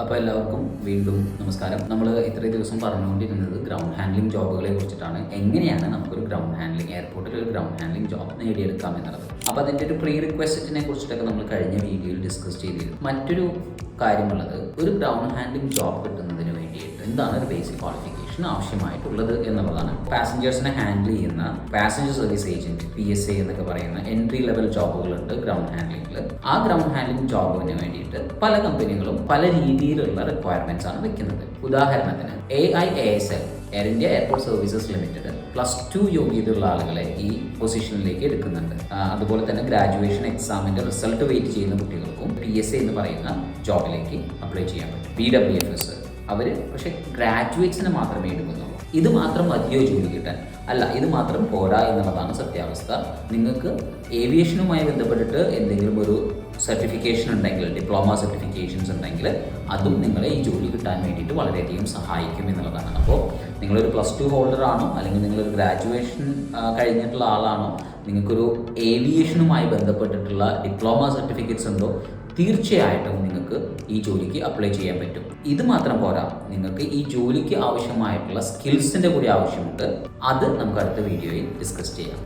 അപ്പോൾ എല്ലാവർക്കും വീണ്ടും നമസ്കാരം. നമ്മൾ ഇത്രയും ദിവസം പറഞ്ഞുകൊണ്ടിരുന്നത് ഗ്രൗണ്ട് ഹാൻഡ്ലിംഗ് ജോബുകളെ കുറിച്ചിട്ടാണ്. എങ്ങനെയാണ് നമുക്കൊരു ഗ്രൗണ്ട് ഹാൻഡ്ലിംഗ് എയർപോർട്ടിൽ ഒരു ഗ്രൗണ്ട് ഹാൻഡ്ലിംഗ് ജോബ് നേടിയെടുക്കാം എന്നുള്ളത്? അപ്പോൾ അതിന്റെ ഒരു പ്രീ റിക്വസ്റ്റിനെ കുറിച്ചിട്ടൊക്കെ നമ്മൾ കഴിഞ്ഞ വീഡിയോയിൽ ഡിസ്കസ് ചെയ്തിരുന്നു. മറ്റൊരു കാര്യമുള്ളത് ഒരു ഗ്രൗണ്ട് ഹാൻഡ്ലിംഗ് ജോബ് കിട്ടുന്നതിന് എന്താണ് ഒരു ബേസിക് ക്വാളിഫിക്കേഷൻ ആവശ്യമായിട്ടുള്ളത് എന്നുള്ളതാണ്. പാസഞ്ചേഴ്സിനെ ഹാൻഡിൽ ചെയ്യുന്ന passenger service agent P S A എന്നൊക്കെ പറയുന്ന എൻട്രി ലെവൽ ജോബുകളുണ്ട് ഗ്രൗണ്ട് ഹാൻഡ്ലിംഗിൽ ആ ഗ്രൗണ്ട് ഹാൻഡ്ലിംഗ് ജോബിന് വേണ്ടിയിട്ട് പല കമ്പനികളും പല രീതിയിലുള്ള റിക്വയർമെന്റ്സ് ആണ് വെക്കുന്നത്. ഉദാഹരണത്തിന് A I A S L air India airport services limited plus two യോഗ്യതയുള്ള ആളുകളെ ഈ പൊസിഷനിലേക്ക് എടുക്കുന്നുണ്ട്. അതുപോലെ തന്നെ ഗ്രാജുവേഷൻ എക്സാമിന്റെ റിസൾട്ട് വെയിറ്റ് ചെയ്യുന്ന കുട്ടികൾക്കും പി എസ് എ എന്ന് പറയുന്ന ജോബിലേക്ക് അപ്ലൈ ചെയ്യാൻ പറ്റും. പി ഡബ്ല്യു എഫ് എസ് അവർ പക്ഷേ ഗ്രാജുവേറ്റ്സിനെ മാത്രമേ എടുക്കുന്നുള്ളൂ. ഇത് മാത്രം മതിയോ ജോലി കിട്ടാൻ. അല്ല ഇത് മാത്രം പോരാ എന്നുള്ളതാണ് സത്യാവസ്ഥ. നിങ്ങൾക്ക് ഏവിയേഷനുമായി ബന്ധപ്പെട്ടിട്ട് എന്തെങ്കിലും ഒരു സർട്ടിഫിക്കേഷൻ ഉണ്ടെങ്കിൽ ഡിപ്ലോമ സർട്ടിഫിക്കേഷൻസ് ഉണ്ടെങ്കിൽ അതും നിങ്ങളെ ഈ ജോലി കിട്ടാൻ വേണ്ടിയിട്ട് വളരെയധികം സഹായിക്കും എന്നുള്ളതാണ്. അപ്പോൾ നിങ്ങളൊരു പ്ലസ് ടു ആണോ? അല്ലെങ്കിൽ നിങ്ങളൊരു ഗ്രാജുവേഷൻ കഴിഞ്ഞിട്ടുള്ള ആളാണോ? നിങ്ങൾക്കൊരു ഏവിയേഷനുമായി ബന്ധപ്പെട്ടിട്ടുള്ള ഡിപ്ലോമ സർട്ടിഫിക്കറ്റ്സ് ഉണ്ടോ? തീർച്ചയായിട്ടും നിങ്ങൾക്ക് ഈ ജോലിക്ക് അപ്ലൈ ചെയ്യാൻ പറ്റും. ഇത് മാത്രം പോരാ. നിങ്ങൾക്ക് ഈ ജോലിക്ക് ആവശ്യമായിട്ടുള്ള സ്കിൽസിന്റെ കൂടി ആവശ്യമുണ്ട്. അത് നമുക്ക് അടുത്ത വീഡിയോയിൽ ഡിസ്കസ് ചെയ്യാം.